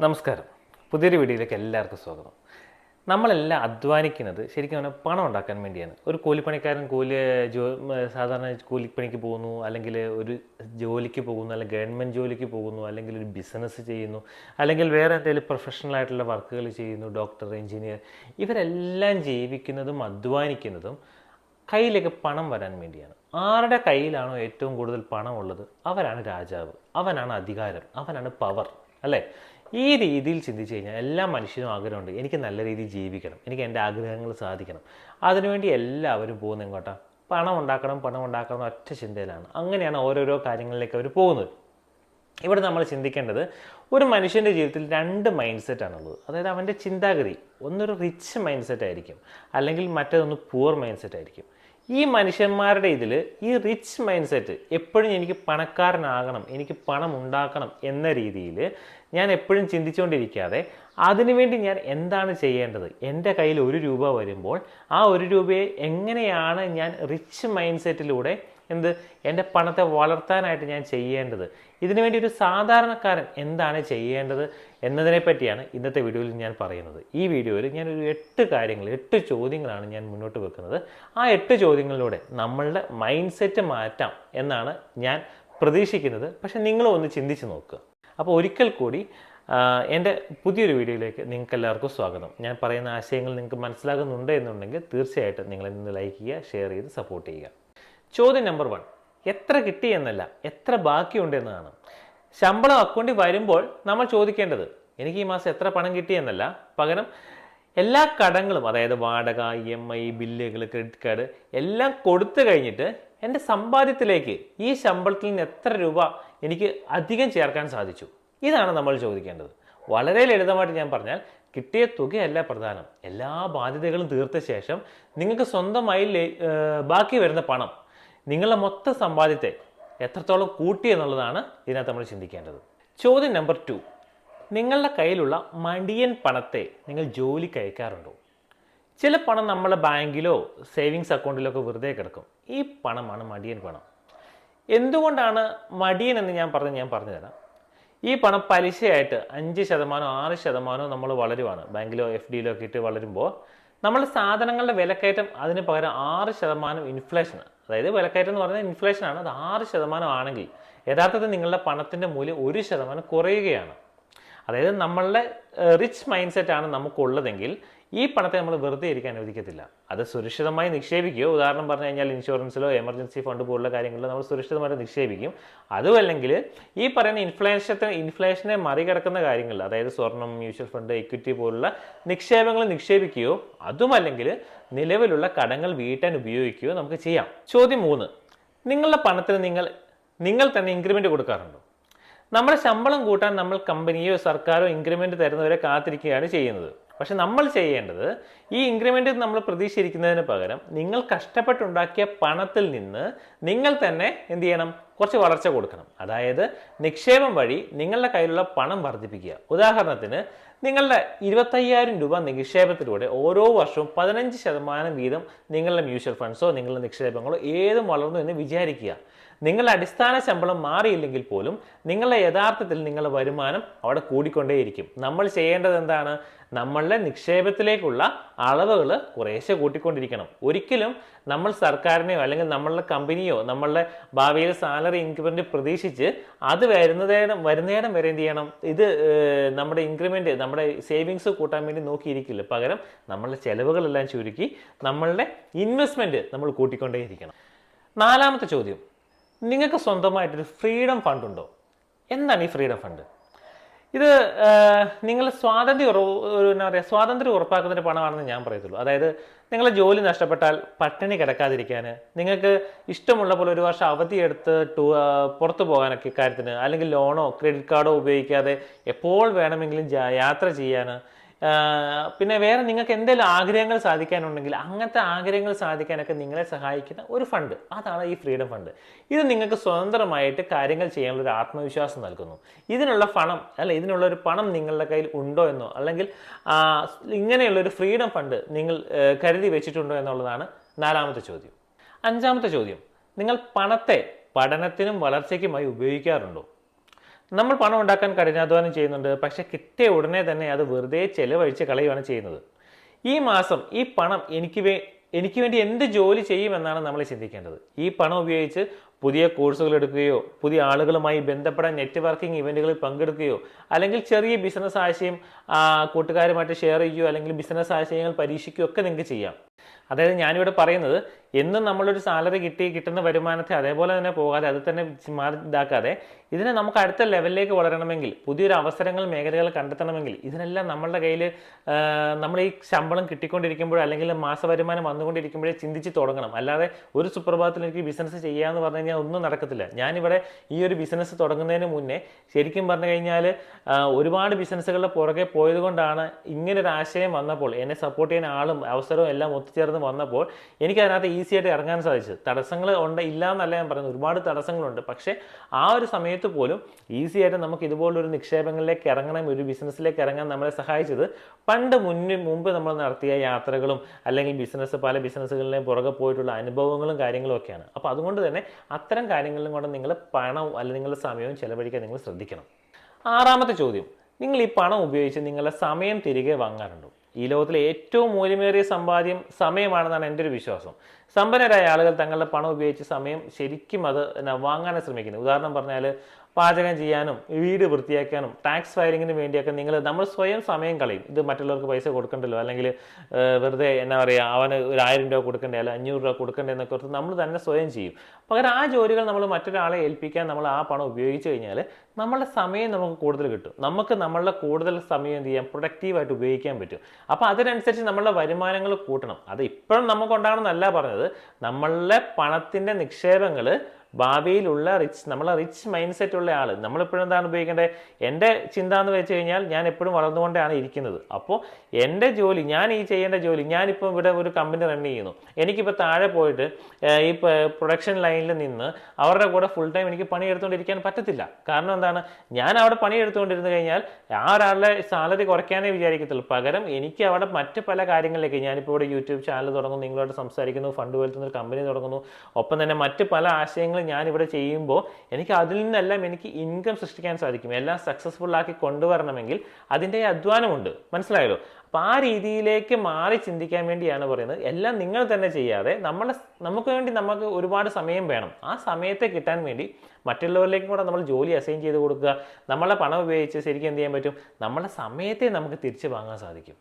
നമസ്കാരം. പുതിയൊരു വീഡിയോയിലേക്ക് എല്ലാവർക്കും സ്വാഗതം. നമ്മളെല്ലാം അധ്വാനിക്കുന്നത് ശരിക്കും പറഞ്ഞാൽ പണം ഉണ്ടാക്കാൻ വേണ്ടിയാണ്. ഒരു കൂലിപ്പണിക്കാരൻ കൂലി ജോ സാധാരണ കൂലിപ്പണിക്ക് പോകുന്നു അല്ലെങ്കിൽ ഒരു ജോലിക്ക് പോകുന്നു അല്ലെങ്കിൽ ഗവൺമെന്റ് ജോലിക്ക് പോകുന്നു അല്ലെങ്കിൽ ഒരു ബിസിനസ് ചെയ്യുന്നു അല്ലെങ്കിൽ വേറെ എന്തെങ്കിലും പ്രൊഫഷണൽ ആയിട്ടുള്ള വർക്കുകൾ ചെയ്യുന്നു ഡോക്ടർ എഞ്ചിനീയർ ഇവരെല്ലാം ജീവിക്കുന്നതും അധ്വാനിക്കുന്നതും കയ്യിലേക്ക് പണം വരാൻ വേണ്ടിയാണ്. ആരുടെ കയ്യിലാണോ ഏറ്റവും കൂടുതൽ പണമുള്ളത്? അവരാണ് രാജാവ്. അവനാണ് അധികാരം. അവനാണ് പവർ അല്ലേ? ഈ രീതിയിൽ ചിന്തിച്ചു കഴിഞ്ഞാൽ എല്ലാ മനുഷ്യനും ആഗ്രഹമുണ്ട്. എനിക്ക് നല്ല രീതിയിൽ ജീവിക്കണം. എനിക്ക് എന്റെ ആഗ്രഹങ്ങൾ സാധിക്കണം. അതിനുവേണ്ടി എല്ലാവരും പോകുന്ന എങ്ങോട്ടാ പണം ഉണ്ടാക്കണം പണം ഉണ്ടാക്കണം ഒറ്റ ചിന്തയിലാണ്. അങ്ങനെയാണ് ഓരോരോ കാര്യങ്ങളിലേക്ക് അവർ പോകുന്നത്. ഇവിടെ നമ്മൾ ചിന്തിക്കേണ്ടത് ഒരു മനുഷ്യന്റെ ജീവിതത്തിൽ രണ്ട് മൈൻഡ് സെറ്റാണുള്ളത് അതായത് അവന്റെ ചിന്താഗതി. ഒന്നൊരു റിച്ച് മൈൻഡ് സെറ്റ് ആയിരിക്കും. അല്ലെങ്കിൽ മറ്റേതൊന്ന് പൂർ മൈൻഡ് സെറ്റ് ആയിരിക്കും. ഈ മനുഷ്യന്മാരുടെ ഇതിൽ ഈ റിച്ച് മൈൻഡ് സെറ്റ് എപ്പോഴും എനിക്ക് പണക്കാരനാകണം എനിക്ക് പണം ഉണ്ടാക്കണം എന്ന രീതിയിൽ ഞാൻ എപ്പോഴും ചിന്തിച്ചുകൊണ്ടിരിക്കാതെ അതിനുവേണ്ടി ഞാൻ എന്താണ് ചെയ്യേണ്ടത്? എന്റെ കയ്യിൽ ഒരു രൂപ വരുമ്പോൾ ആ ഒരു രൂപയെ എങ്ങനെയാണ് ഞാൻ റിച്ച് മൈൻഡ് സെറ്റിലൂടെ എന്ത്? എന്റെ പണത്തെ വളർത്താനായിട്ട് ഞാൻ ചെയ്യേണ്ടത്. ഇതിനു വേണ്ടി ഒരു സാധാരണക്കാരൻ എന്താണ് ചെയ്യേണ്ടത് എന്നതിനെ പറ്റിയാണ് ഇന്നത്തെ വീഡിയോയിൽ ഞാൻ പറയുന്നത്. ഈ വീഡിയോയിൽ ഞാൻ ഒരു എട്ട് കാര്യങ്ങൾ എട്ട് ചോദ്യങ്ങളാണ് ഞാൻ മുന്നോട്ട് വെക്കുന്നത്. ആ എട്ട് ചോദ്യങ്ങളിലൂടെ നമ്മളുടെ മൈൻഡ് സെറ്റ് മാറ്റാം എന്നാണ് ഞാൻ പ്രതീക്ഷിക്കുന്നത്. പക്ഷേ നിങ്ങളും ഒന്ന് ചിന്തിച്ച് നോക്കുക അപ്പോൾ ഒരിക്കൽ കൂടി എന്റെ പുതിയൊരു വീഡിയോയിലേക്ക് നിങ്ങൾക്ക് എല്ലാവർക്കും സ്വാഗതം. ഞാൻ പറയുന്ന ആശയങ്ങൾ നിങ്ങൾക്ക് മനസ്സിലാകുന്നുണ്ട് എന്നുണ്ടെങ്കിൽ തീർച്ചയായിട്ടും നിങ്ങൾ ഇന്ന് ലൈക്ക് ചെയ്യുക ഷെയർ ചെയ്ത് സപ്പോർട്ട് ചെയ്യുക. ചോദ്യം നമ്പർ വൺ എത്ര കിട്ടി എന്നല്ല എത്ര ബാക്കിയുണ്ട് എന്നതാണ്. ശമ്പളം അക്കൗണ്ടിൽ വരുമ്പോൾ നമ്മൾ ചോദിക്കേണ്ടത് എനിക്ക് ഈ മാസം എത്ര പണം കിട്ടി എന്നല്ല. പകരം എല്ലാ കടങ്ങളും അതായത് വാടക ഇ എം ഐ ബില്ലുകൾ ക്രെഡിറ്റ് കാർഡ് എല്ലാം കൊടുത്തു കഴിഞ്ഞിട്ട് എന്റെ സമ്പാദ്യത്തിലേക്ക് ഈ ശമ്പളത്തിൽ നിന്ന് എത്ര രൂപ എനിക്ക് അധികം ചേർക്കാൻ സാധിച്ചു? ഇതാണ് നമ്മൾ ചോദിക്കേണ്ടത്. വളരെ ലളിതമായിട്ട് ഞാൻ പറഞ്ഞാൽ കിട്ടിയ തുകയല്ല പ്രധാനം. എല്ലാ ബാധ്യതകളും തീർത്ത ശേഷം നിങ്ങൾക്ക് സ്വന്തമായി ബാക്കി വരുന്ന പണം നിങ്ങളുടെ മൊത്തം സമ്പാദ്യത്തെ എത്രത്തോളം കൂട്ടി എന്നുള്ളതാണ് ഇതിനകത്ത് നമ്മൾ ചിന്തിക്കേണ്ടത്. ചോദ്യം നമ്പർ ടു നിങ്ങളുടെ കയ്യിലുള്ള മടിയൻ പണത്തെ നിങ്ങൾ ജോലി കയക്കാറുണ്ടോ ചില പണം നമ്മളെ ബാങ്കിലോ സേവിങ്സ് അക്കൗണ്ടിലോ ഒക്കെ വെറുതെ കിടക്കും. ഈ പണമാണ് മടിയൻ പണം. എന്തുകൊണ്ടാണ് മടിയൻ എന്ന് ഞാൻ പറഞ്ഞ് ഞാൻ പറഞ്ഞുതരാം ഈ പണം പലിശയായിട്ട് അഞ്ച് ശതമാനം ആറ് ശതമാനം നമ്മൾ വളരുവാണ്. ബാങ്കിലോ എഫ് ഡിയിലോ ഒക്കെ ഇട്ട് വളരുമ്പോൾ നമ്മൾ സാധനങ്ങളുടെ വിലക്കയറ്റം അതിന് പകരം ആറ് ശതമാനം ഇൻഫ്ലേഷൻ അതായത് വിലക്കയറ്റം എന്ന് പറഞ്ഞാൽ ഇൻഫ്ലേഷൻ ആണ്. അത് ആറ് ശതമാനം ആണെങ്കിൽ യഥാർത്ഥത്തിൽ നിങ്ങളുടെ പണത്തിന്റെ മൂല്യം ഒരു ശതമാനം കുറയുകയാണ്. അതായത് നമ്മളുടെ റിച്ച് മൈൻഡ് സെറ്റ് ആണ് നമുക്കുള്ളതെങ്കിൽ ഈ പണത്തെ നമ്മൾ വെറുതെ ഇരിക്കാൻ അനുവദിക്കത്തില്ല. അത് സുരക്ഷിതമായി നിക്ഷേപിക്കുകയോ ഉദാഹരണം പറഞ്ഞു കഴിഞ്ഞാൽ ഇൻഷുറൻസിലോ എമർജൻസി ഫണ്ട് പോലുള്ള കാര്യങ്ങളിലോ നമ്മൾ സുരക്ഷിതമായിട്ട് നിക്ഷേപിക്കും. അതുമല്ലെങ്കിൽ ഈ പറയുന്ന ഇൻഫ്ലേഷത്തെ ഇൻഫ്ലേഷനെ മറികടക്കുന്ന കാര്യങ്ങളിൽ അതായത് സ്വർണം മ്യൂച്വൽ ഫണ്ട് ഇക്വിറ്റി പോലുള്ള നിക്ഷേപങ്ങൾ നിക്ഷേപിക്കുകയോ അതുമല്ലെങ്കിൽ നിലവിലുള്ള കടങ്ങൾ വീട്ടാൻ ഉപയോഗിക്കുകയോ നമുക്ക് ചെയ്യാം. ചോദ്യം മൂന്ന്. നിങ്ങളുടെ പണത്തിന് നിങ്ങൾ നിങ്ങൾ തന്നെ ഇൻക്രിമെന്റ് കൊടുക്കാറുണ്ടോ? നമ്മുടെ ശമ്പളം കൂട്ടാൻ നമ്മൾ കമ്പനിയോ സർക്കാരോ ഇൻക്രിമെന്റ് തരുന്നവരെ കാത്തിരിക്കുകയാണ് ചെയ്യുന്നത്. പക്ഷെ നമ്മൾ ചെയ്യേണ്ടത് ഈ ഇൻക്രിമെന്റ് നമ്മൾ പ്രതീക്ഷിച്ചിരിക്കുന്നതിന് പകരം നിങ്ങൾ കഷ്ടപ്പെട്ടുണ്ടാക്കിയ പണത്തിൽ നിന്ന് നിങ്ങൾ തന്നെ എന്ത് ചെയ്യണം? കുറച്ച് വളർച്ച കൊടുക്കണം. അതായത് നിക്ഷേപം വഴി നിങ്ങളുടെ കയ്യിലുള്ള പണം വർദ്ധിപ്പിക്കുക. ഉദാഹരണത്തിന് നിങ്ങളുടെ ഇരുപത്തയ്യായിരം രൂപ നിക്ഷേപത്തിലൂടെ ഓരോ വർഷവും പതിനഞ്ച് ശതമാനം വീതം നിങ്ങളുടെ മ്യൂച്വൽ ഫണ്ട്സോ നിങ്ങളുടെ നിക്ഷേപങ്ങളോ ഏതും വളർന്നു എന്ന് വിചാരിക്കുക. നിങ്ങളുടെ അടിസ്ഥാന ശമ്പളം മാറിയില്ലെങ്കിൽ പോലും നിങ്ങളുടെ യഥാർത്ഥത്തിൽ നിങ്ങളുടെ വരുമാനം അവിടെ കൂടിക്കൊണ്ടേയിരിക്കും. നമ്മൾ ചെയ്യേണ്ടത് എന്താണ്? നമ്മളുടെ നിക്ഷേപത്തിലേക്കുള്ള അളവുകൾ കുറേശ്ശെ കൂട്ടിക്കൊണ്ടിരിക്കണം. ഒരിക്കലും നമ്മൾ സർക്കാരിനെയോ അല്ലെങ്കിൽ നമ്മളുടെ കമ്പനിയോ നമ്മളുടെ ഭാവിയിൽ സാലറി ഇൻക്രിമെന്റ് പ്രതീക്ഷിച്ച് അത് വരുന്നതേടം വരുന്നേടം വരെ എന്ത് ചെയ്യണം? ഇത് നമ്മുടെ ഇൻക്രിമെന്റ് നമ്മുടെ സേവിങ്സ് കൂട്ടാൻ വേണ്ടി നോക്കിയിരിക്കില്ല? പകരം നമ്മളുടെ ചെലവുകളെല്ലാം ചുരുക്കി നമ്മളുടെ ഇൻവെസ്റ്റ്മെന്റ് നമ്മൾ കൂട്ടിക്കൊണ്ടേയിരിക്കണം. നാലാമത്തെ ചോദ്യം. നിങ്ങൾക്ക് സ്വന്തമായിട്ടൊരു ഫ്രീഡം ഫണ്ട് ഉണ്ടോ എന്താണ് ഈ ഫ്രീഡം ഫണ്ട്? ഇത് നിങ്ങൾ സ്വാതന്ത്ര്യം ഉറവ് എന്താ പറയുക സ്വാതന്ത്ര്യം ഉറപ്പാക്കുന്നതിന്റെ പണമാണെന്ന് ഞാൻ പറയത്തുള്ളൂ. അതായത് നിങ്ങളെ ജോലി നഷ്ടപ്പെട്ടാൽ പട്ടിണി കിടക്കാതിരിക്കാൻ നിങ്ങൾക്ക് ഇഷ്ടമുള്ള പോലെ ഒരു വർഷം അവധിയെടുത്ത് ടൂ പുറത്തു പോകാനൊക്കെ കാര്യത്തിന് അല്ലെങ്കിൽ ലോണോ ക്രെഡിറ്റ് കാർഡോ ഉപയോഗിക്കാതെ എപ്പോൾ വേണമെങ്കിലും യാത്ര ചെയ്യാൻ പിന്നെ വേറെ നിങ്ങൾക്ക് എന്തെങ്കിലും ആഗ്രഹങ്ങൾ സാധിക്കാനുണ്ടെങ്കിൽ അങ്ങനത്തെ ആഗ്രഹങ്ങൾ സാധിക്കാനൊക്കെ നിങ്ങളെ സഹായിക്കുന്ന ഒരു ഫണ്ട് അതാണ് ഈ ഫ്രീഡം ഫണ്ട് ഇത് നിങ്ങൾക്ക് സ്വതന്ത്രമായിട്ട് കാര്യങ്ങൾ ചെയ്യാനുള്ള ഒരു ആത്മവിശ്വാസം നൽകുന്നു. ഇതിനുള്ള പണം അല്ല ഇതിനുള്ള ഒരു പണം നിങ്ങളുടെ കയ്യിൽ ഉണ്ടോ എന്നോ അല്ലെങ്കിൽ ഇങ്ങനെയുള്ള ഒരു ഫ്രീഡം ഫണ്ട് നിങ്ങൾ കരുതി വെച്ചിട്ടുണ്ടോ എന്നുള്ളതാണ് നാലാമത്തെ ചോദ്യം. അഞ്ചാമത്തെ ചോദ്യം. നിങ്ങൾ പണത്തെ പഠനത്തിനും വളർച്ചയ്ക്കുമായി ഉപയോഗിക്കാറുണ്ടോ? നമ്മൾ പണം ഉണ്ടാക്കാൻ കഠിനാധ്വാനം ചെയ്യുന്നുണ്ട് പക്ഷെ കിട്ടിയ ഉടനെ തന്നെ അത് വെറുതെ ചെലവഴിച്ച് കളയുകയാണ് ചെയ്യുന്നത്. ഈ മാസം ഈ പണം എനിക്ക് വേ എനിക്ക് വേണ്ടി എന്ത് ജോലി ചെയ്യുമെന്നാണ് നമ്മൾ ചിന്തിക്കേണ്ടത്. ഈ പണം ഉപയോഗിച്ച് പുതിയ കോഴ്സുകൾ എടുക്കുകയോ പുതിയ ആളുകളുമായി ബന്ധപ്പെടാൻ നെറ്റ്വർക്കിംഗ് ഇവന്റുകളിൽ പങ്കെടുക്കുകയോ അല്ലെങ്കിൽ ചെറിയ ബിസിനസ് ആശയം കൂട്ടുകാരുമായിട്ട് ഷെയർ ചെയ്യുകയോ അല്ലെങ്കിൽ ബിസിനസ് ആശയങ്ങൾ പരീക്ഷിക്കുകയോ ഒക്കെ നിങ്ങൾക്ക് ചെയ്യാം. അതായത് ഞാനിവിടെ പറയുന്നത് എന്നും നമ്മളൊരു സാലറി കിട്ടി കിട്ടുന്ന വരുമാനത്തെ അതേപോലെ തന്നെ പോകാതെ അത് തന്നെ മാറി ഇതാക്കാതെ ഇതിനെ നമുക്ക് അടുത്ത ലെവലിലേക്ക് വളരണമെങ്കിൽ പുതിയൊരു അവസരങ്ങൾ മേഖലകൾ കണ്ടെത്തണമെങ്കിൽ ഇതിനെല്ലാം നമ്മളുടെ കയ്യിൽ നമ്മൾ ഈ ശമ്പളം കിട്ടിക്കൊണ്ടിരിക്കുമ്പോഴോ അല്ലെങ്കിൽ മാസ വരുമാനം വന്നുകൊണ്ടിരിക്കുമ്പോഴേ ചിന്തിച്ച് തുടങ്ങണം. അല്ലാതെ ഒരു സുപ്രഭാതത്തിൽ എനിക്ക് ബിസിനസ് ചെയ്യാമെന്ന് പറഞ്ഞു കഴിഞ്ഞാൽ ഒന്നും നടക്കത്തില്ല. ഞാനിവിടെ ഈ ഒരു ബിസിനസ് തുടങ്ങുന്നതിന് മുന്നേ ശരിക്കും പറഞ്ഞു കഴിഞ്ഞാൽ ഒരുപാട് ബിസിനസ്സുകളുടെ പുറകെ പോയതുകൊണ്ടാണ് ഇങ്ങനെ ഇങ്ങനൊരു ആശയം വന്നപ്പോൾ എന്നെ സപ്പോർട്ട് ചെയ്യാൻ ആളും അവസരവും എല്ലാം ഒത്തുചേർന്ന് വന്നപ്പോൾ എനിക്ക് അതിനകത്ത് ഈസി ആയിട്ട് ഇറങ്ങാൻ സാധിച്ചു തടസ്സങ്ങൾ ഉണ്ട് ഇല്ല എന്നല്ല ഞാൻ പറയുന്നത് ഒരുപാട് തടസ്സങ്ങളുണ്ട്. പക്ഷേ ആ ഒരു സമയത്ത് പോലും ഈസി ആയിട്ട് നമുക്ക് ഇതുപോലൊരു നിക്ഷേപങ്ങളിലേക്ക് ഇറങ്ങണം ഒരു ബിസിനസ്സിലേക്ക് ഇറങ്ങാൻ നമ്മളെ സഹായിച്ചത് പണ്ട് മുന്നിൽ മുമ്പ് നമ്മൾ നടത്തിയ യാത്രകളും അല്ലെങ്കിൽ ബിസിനസ് പല ബിസിനസ്സുകളിലെയും പുറകെ പോയിട്ടുള്ള അനുഭവങ്ങളും കാര്യങ്ങളും ഒക്കെയാണ്. അപ്പോൾ അതുകൊണ്ട് തന്നെ അത്തരം കാര്യങ്ങളിലും കൊണ്ട് നിങ്ങൾ പണം അല്ലെങ്കിൽ നിങ്ങളുടെ സമയവും ചിലവഴിക്കാൻ നിങ്ങൾ ശ്രദ്ധിക്കണം. ആറാമത്തെ ചോദ്യം. നിങ്ങൾ ഈ പണം ഉപയോഗിച്ച് നിങ്ങളുടെ സമയം തിരികെ വാങ്ങാറുണ്ടോ? ഈ ലോകത്തിലെ ഏറ്റവും മൂല്യമേറിയ സമ്പാദ്യം സമയമാണെന്നാണ് എന്റെ ഒരു വിശ്വാസം. സമ്പന്നരായ ആളുകൾ തങ്ങളുടെ പണം ഉപയോഗിച്ച് സമയം ശരിക്കും അത് വാങ്ങാനാണ് ശ്രമിക്കുന്നത്. ഉദാഹരണം പറഞ്ഞാൽ പാചകം ചെയ്യാനും വീട് വൃത്തിയാക്കാനും ടാക്സ് ഫയലിങ്ങിന് വേണ്ടിയൊക്കെ നിങ്ങൾ നമ്മൾ സ്വയം സമയം കളയും. ഇത് മറ്റുള്ളവർക്ക് പൈസ കൊടുക്കണ്ടല്ലോ. അല്ലെങ്കിൽ വെറുതെ എന്നാ പറയുക അവന് ഒരു ആയിരം രൂപ കൊടുക്കണ്ടേ അല്ലെങ്കിൽ അഞ്ഞൂറ് രൂപ കൊടുക്കണ്ടേ എന്നൊക്കെ ഓർത്ത് നമ്മൾ തന്നെ സ്വയം ചെയ്യും. പകരം ആ ജോലികൾ നമ്മൾ മറ്റൊരാളെ ഏൽപ്പിക്കാൻ നമ്മൾ ആ പണം ഉപയോഗിച്ച് കഴിഞ്ഞാൽ നമ്മളുടെ സമയം നമുക്ക് കൂടുതൽ കിട്ടും. നമുക്ക് നമ്മളുടെ കൂടുതൽ സമയം എന്ത് ചെയ്യാം? പ്രൊഡക്റ്റീവായിട്ട് ഉപയോഗിക്കാൻ പറ്റും. അപ്പോൾ അതിനനുസരിച്ച് നമ്മളുടെ വരുമാനങ്ങൾ കൂട്ടണം. അത് ഇപ്പോഴും നമുക്ക് ഉണ്ടാകണമെന്നല്ല പറഞ്ഞത്. നമ്മളുടെ പണത്തിന്റെ നിക്ഷേപങ്ങൾ ഭാവിയിലുള്ള റിച്ച് നമ്മളെ റിച്ച് മൈൻഡ് സെറ്റ് ഉള്ള ആൾ നമ്മളെപ്പോഴും എന്താണ് ഉപയോഗിക്കേണ്ടത്? എന്റെ ചിന്ത എന്ന് വെച്ച് കഴിഞ്ഞാൽ ഞാൻ എപ്പോഴും വളർന്നുകൊണ്ടാണ് ഇരിക്കുന്നത്. അപ്പോൾ എന്റെ ജോലി ഞാൻ ഈ ചെയ്യേണ്ട ജോലി ഞാനിപ്പോൾ ഇവിടെ ഒരു കമ്പനി റൺ ചെയ്യുന്നു. എനിക്കിപ്പോൾ താഴെ പോയിട്ട് ഈ പ്രൊഡക്ഷൻ ലൈനിൽ നിന്ന് അവരുടെ കൂടെ ഫുൾ ടൈം എനിക്ക് പണി പണിയെടുത്തുകൊണ്ടിരിക്കാൻ പറ്റത്തില്ല. കാരണം എന്താണ്? ഞാൻ അവിടെ പണി പണിയെടുത്തുകൊണ്ടിരുന്നു കഴിഞ്ഞാൽ ആ ഒരാളുടെ സാലറി കുറയ്ക്കാനേ വിചാരിക്കത്തുള്ളൂ. പകരം എനിക്ക് അവിടെ മറ്റ് പല കാര്യങ്ങളിലേക്ക് ഞാനിപ്പോൾ ഇവിടെ യൂട്യൂബ് ചാനൽ തുടങ്ങുന്നു നിങ്ങളോട് സംസാരിക്കുന്നു ഫണ്ട് പോലത്തുന്ന ഒരു കമ്പനി തുടങ്ങുന്നു. ഒപ്പം തന്നെ മറ്റ് പല ആശയങ്ങളും ഞാൻ ഇവിടെ ചെയ്യുമ്പോൾ എനിക്ക് അതിൽ നിന്നെല്ലാം എനിക്ക് ഇൻകം സൃഷ്ടിക്കാൻ സാധിക്കും. എല്ലാം സക്സസ്ഫുൾ ആക്കി കൊണ്ടുവരണമെങ്കിൽ അതിന്റെ അധ്വാനമുണ്ട്. മനസ്സിലായല്ലോ? അപ്പോൾ ആ രീതിയിലേക്ക് മാറി ചിന്തിക്കാൻ വേണ്ടിയാണ് പറയുന്നത്. എല്ലാം നിങ്ങൾ തന്നെ ചെയ്യാതെ നമ്മളെ നമുക്ക് വേണ്ടി നമുക്ക് ഒരുപാട് സമയം വേണം. ആ സമയത്തെ കിട്ടാൻ വേണ്ടി മറ്റുള്ളവരിലേക്കും കൂടെ നമ്മൾ ജോലി അസൈൻ ചെയ്ത് കൊടുക്കുക. നമ്മളെ പണം ഉപയോഗിച്ച് ശരിക്കും എന്ത് ചെയ്യാൻ പറ്റും? നമ്മളെ സമയത്തെ നമുക്ക് തിരിച്ചു വാങ്ങാൻ സാധിക്കും.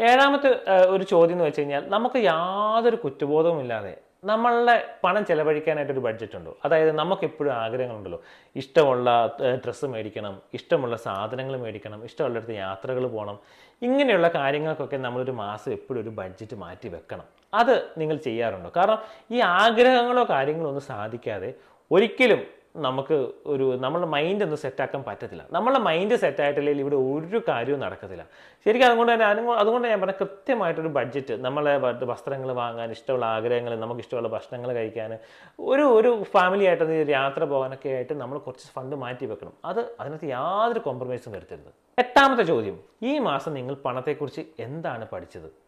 ഏഴാമത്തെ ഒരു ചോദ്യം എന്ന് വെച്ച് കഴിഞ്ഞാൽ നമുക്ക് യാതൊരു കുറ്റബോധവും ഇല്ലാതെ നമ്മളുടെ പണം ചെലവഴിക്കാനായിട്ടൊരു ബഡ്ജറ്റ് ഉണ്ടോ? അതായത് നമുക്ക് എപ്പോഴും ആഗ്രഹങ്ങളുണ്ടല്ലോ. ഇഷ്ടമുള്ള ഡ്രസ്സ് മേടിക്കണം ഇഷ്ടമുള്ള സാധനങ്ങൾ മേടിക്കണം ഇഷ്ടമുള്ളിടത്ത് യാത്രകൾ പോകണം. ഇങ്ങനെയുള്ള കാര്യങ്ങൾക്കൊക്കെ നമ്മളൊരു മാസം എപ്പോഴും ഒരു ബഡ്ജറ്റ് മാറ്റി വെക്കണം. അത് നിങ്ങൾ ചെയ്യാറുണ്ടോ? കാരണം ഈ ആഗ്രഹങ്ങളോ കാര്യങ്ങളോ ഒന്നും സാധിക്കാതെ ഒരിക്കലും നമുക്ക് ഒരു നമ്മുടെ മൈൻഡ് ഒന്നും സെറ്റാക്കാൻ പറ്റത്തില്ല. നമ്മളെ മൈൻഡ് സെറ്റായിട്ടില്ലെങ്കിൽ ഇവിടെ ഒരു കാര്യവും നടക്കത്തില്ല. ശരിക്കും അതുകൊണ്ട് തന്നെ അതുകൊ- അതുകൊണ്ട് ഞാൻ പറഞ്ഞ കൃത്യമായിട്ടൊരു ബഡ്ജറ്റ് നമ്മളെ വസ്ത്രങ്ങൾ വാങ്ങാൻ ഇഷ്ടമുള്ള ആഗ്രഹങ്ങൾ നമുക്ക് ഇഷ്ടമുള്ള ഭക്ഷണങ്ങൾ കഴിക്കാൻ ഒരു ഒരു ഫാമിലി ആയിട്ട് യാത്ര പോകാനൊക്കെ ആയിട്ട് നമ്മൾ കുറച്ച് ഫണ്ട് മാറ്റി വെക്കണം. അത് അതിനകത്ത് യാതൊരു കോംപ്രമൈസും വരുത്തരുത്. എട്ടാമത്തെ ചോദ്യം ഈ മാസം നിങ്ങൾ പണത്തെക്കുറിച്ച് എന്താണ് പഠിച്ചത്?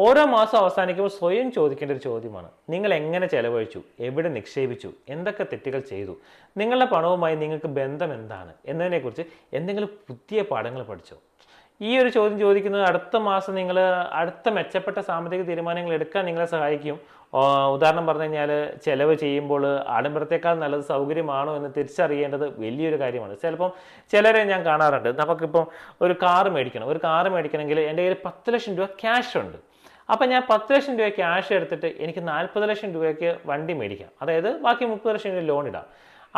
ഓരോ മാസം അവസാനിക്കുമ്പോൾ സ്വയം ചോദിക്കേണ്ട ഒരു ചോദ്യമാണ്. നിങ്ങൾ എങ്ങനെ ചെലവഴിച്ചു? എവിടെ നിക്ഷേപിച്ചു? എന്തൊക്കെ തെറ്റുകൾ ചെയ്തു? നിങ്ങളുടെ പണവുമായി നിങ്ങൾക്ക് ബന്ധം എന്താണ്? എന്നതിനെക്കുറിച്ച് എന്തെങ്കിലും പുതിയ പാഠങ്ങൾ പഠിച്ചോ? ഈ ഒരു ചോദ്യം ചോദിക്കുന്നത് അടുത്ത മാസം നിങ്ങൾ അടുത്ത മെച്ചപ്പെട്ട സാമ്പത്തിക തീരുമാനങ്ങൾ എടുക്കാൻ നിങ്ങളെ സഹായിക്കും. ഉദാഹരണം പറഞ്ഞു കഴിഞ്ഞാൽ ചെലവ് ചെയ്യുമ്പോൾ ആഡംബരത്തേക്കാൾ നല്ലത് സൗകര്യമാണോ എന്ന് തിരിച്ചറിയേണ്ടത് വലിയൊരു കാര്യമാണ്. ചിലപ്പം ചിലരെ ഞാൻ കാണാറുണ്ട്. നമുക്കിപ്പം ഒരു കാറ് മേടിക്കണം. ഒരു കാറ് മേടിക്കണമെങ്കിൽ എന്റെ കയ്യിൽ പത്ത് ലക്ഷം രൂപ ക്യാഷ് ഉണ്ട്. അപ്പം ഞാൻ പത്ത് ലക്ഷം രൂപ ക്യാഷ് എടുത്തിട്ട് എനിക്ക് നാൽപ്പത് ലക്ഷം രൂപയ്ക്ക് വണ്ടി മേടിക്കാം. അതായത് ബാക്കി മുപ്പത് ലക്ഷം രൂപ ലോൺ ഇടാം.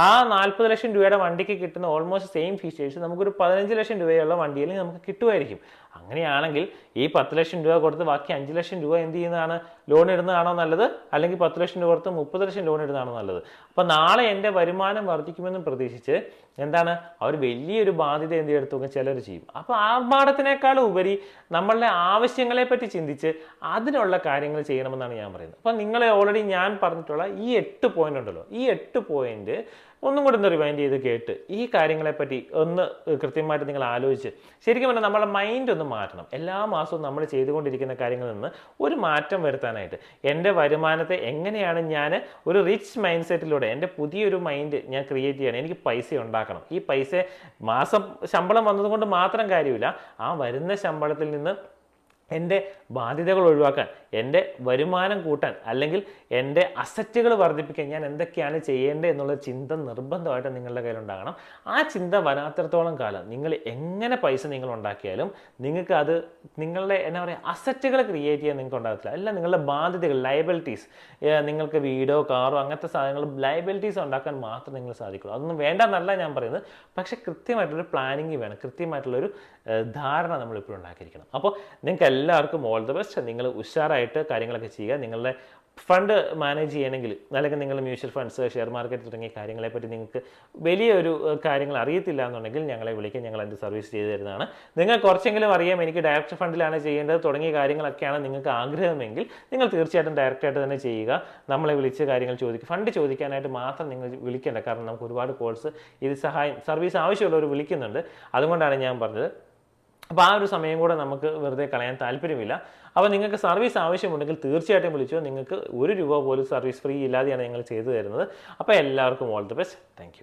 ആ നാൽപ്പത് ലക്ഷം രൂപയുടെ വണ്ടിക്ക് കിട്ടുന്ന ഓൾമോസ്റ്റ് സെയിം ഫീച്ചേഴ്സ് നമുക്കൊരു പതിനഞ്ച് ലക്ഷം രൂപയുള്ള വണ്ടിയിൽ നമുക്ക് കിട്ടുമായിരിക്കും. അങ്ങനെയാണെങ്കിൽ ഈ പത്ത് ലക്ഷം രൂപ കൊടുത്ത് ബാക്കി അഞ്ച് ലക്ഷം രൂപ എന്ത് ചെയ്യുന്നതാണ്? ലോൺ ഇടുന്നതാണോ നല്ലത്? അല്ലെങ്കിൽ പത്ത് ലക്ഷം രൂപ കൊടുത്ത് മുപ്പത് ലക്ഷം ലോൺ ഇടുന്നതാണോ നല്ലത്? അപ്പോൾ നാളെ എന്റെ വരുമാനം വർദ്ധിക്കുമെന്ന് പ്രതീക്ഷിച്ച് എന്താണ്? അവർ വലിയൊരു ബാധ്യത എന്ത് എടുത്തു നോക്കും ചിലർ ചെയ്യും. അപ്പോൾ ആർഭാടത്തിനേക്കാൾ ഉപരി നമ്മളുടെ ആവശ്യങ്ങളെ പറ്റി ചിന്തിച്ച് അതിനുള്ള കാര്യങ്ങൾ ചെയ്യണമെന്നാണ് ഞാൻ പറയുന്നത്. അപ്പോൾ നിങ്ങളെ ഓൾറെഡി ഞാൻ പറഞ്ഞിട്ടുള്ള ഈ എട്ട് പോയിന്റ് ഉണ്ടല്ലോ. ഈ എട്ട് പോയിന്റ് ഒന്നും കൂടി ഒന്ന് റിമൈൻഡ് ചെയ്ത് കേട്ട് ഈ കാര്യങ്ങളെപ്പറ്റി ഒന്ന് കൃത്യമായിട്ട് നിങ്ങൾ ആലോചിച്ച് ശരിക്കും പറഞ്ഞാൽ നമ്മുടെ മൈൻഡ് ഒന്ന് മാറ്റണം. എല്ലാ മാസവും നമ്മൾ ചെയ്തുകൊണ്ടിരിക്കുന്ന കാര്യങ്ങളിൽ നിന്ന് ഒരു മാറ്റം വരുത്താനായിട്ട് എന്റെ വരുമാനത്തെ എങ്ങനെയാണ് ഞാൻ ഒരു റിച്ച് മൈൻഡ് സെറ്റിലൂടെ എന്റെ പുതിയൊരു മൈൻഡ് ഞാൻ ക്രിയേറ്റ് ചെയ്യണം എനിക്ക് പൈസ ഉണ്ടാക്കണം. ഈ പൈസ മാസം ശമ്പളം വന്നതുകൊണ്ട് മാത്രം കാര്യമില്ല. ആ വരുന്ന ശമ്പളത്തിൽ നിന്ന് എന്റെ ബാധ്യതകൾ ഒഴിവാക്കാൻ എന്റെ വരുമാനം കൂട്ടാൻ അല്ലെങ്കിൽ എന്റെ അസറ്റുകൾ വർദ്ധിപ്പിക്കാൻ ഞാൻ എന്തൊക്കെയാണ് ചെയ്യേണ്ടത് എന്നുള്ള ചിന്ത നിർബന്ധമായിട്ട് നിങ്ങളുടെ കയ്യിലുണ്ടാകണം. ആ ചിന്ത വരാത്തിടത്തോളം കാലം നിങ്ങൾ എങ്ങനെ പൈസ നിങ്ങൾ ഉണ്ടാക്കിയാലും നിങ്ങൾക്ക് അത് നിങ്ങളുടെ എന്താ പറയുക അസറ്റുകൾ ക്രിയേറ്റ് ചെയ്യാൻ നിങ്ങൾക്ക് ഉണ്ടാകത്തില്ല. അല്ല നിങ്ങളുടെ ബാധ്യതകൾ ലയബിലിറ്റീസ് നിങ്ങൾക്ക് വീടോ കാറോ അങ്ങനത്തെ സാധനങ്ങൾ ലയബിലിറ്റീസ് ഉണ്ടാക്കാൻ മാത്രം നിങ്ങൾ സാധിക്കുള്ളൂ. അതൊന്നും വേണ്ടെന്നല്ല ഞാൻ പറയുന്നത്. പക്ഷേ കൃത്യമായിട്ടുള്ളൊരു പ്ലാനിങ് വേണം. കൃത്യമായിട്ടുള്ളൊരു ധാരണ നമ്മൾ ഇപ്പോഴും ഉണ്ടാക്കിയിരിക്കണം. അപ്പോൾ നിങ്ങൾക്ക് എല്ലാവർക്കും ഓൾ ദ ബെസ്റ്റ് നിങ്ങൾ ഉഷാറായിട്ട് കാര്യങ്ങളൊക്കെ ചെയ്യുക. നിങ്ങളുടെ ഫണ്ട് മാനേജ് ചെയ്യണമെങ്കിൽ അല്ലെങ്കിൽ നിങ്ങൾ മ്യൂച്വൽ ഫണ്ട്സ് ഷെയർ മാർക്കറ്റ് തുടങ്ങിയ കാര്യങ്ങളെപ്പറ്റി നിങ്ങൾക്ക് വലിയൊരു കാര്യങ്ങൾ അറിയത്തില്ല എന്നുണ്ടെങ്കിൽ ഞങ്ങളെ വിളിക്കാൻ ഞങ്ങൾ അതിന്റെ സർവീസ് ചെയ്തു തരുന്നതാണ്. നിങ്ങൾ കുറച്ചെങ്കിലും അറിയാം എനിക്ക് ഡയറക്റ്റ് ഫണ്ടിലാണ് ചെയ്യേണ്ടത് തുടങ്ങിയ കാര്യങ്ങളൊക്കെയാണ് നിങ്ങൾക്ക് ആഗ്രഹമെങ്കിൽ നിങ്ങൾ തീർച്ചയായിട്ടും ഡയറക്റ്റായിട്ട് തന്നെ ചെയ്യുക. നമ്മളെ വിളിച്ച് കാര്യങ്ങൾ ചോദിക്കുക ഫണ്ട് ചോദിക്കാനായിട്ട് മാത്രം നിങ്ങൾ വിളിക്കേണ്ട. കാരണം നമുക്ക് ഒരുപാട് കോഴ്സ് ഇത് സഹായം സർവീസ് ആവശ്യമുള്ളവർ വിളിക്കുന്നുണ്ട്. അതുകൊണ്ടാണ് ഞാൻ പറഞ്ഞത്. അപ്പോൾ ആ ഒരു സമയം കൂടെ നമുക്ക് വെറുതെ കളയാൻ താല്പര്യമില്ല. അപ്പോൾ നിങ്ങൾക്ക് സർവീസ് ആവശ്യമുണ്ടെങ്കിൽ തീർച്ചയായിട്ടും വിളിച്ചോ. നിങ്ങൾക്ക് ഒരു രൂപ പോലും സർവീസ് ഫ്രീ ഇല്ലാതെയാണ് ഞങ്ങൾ ചെയ്തു തരുന്നത്. അപ്പോൾ എല്ലാവർക്കും ഓൾ ദി ബെസ്റ്റ്. താങ്ക്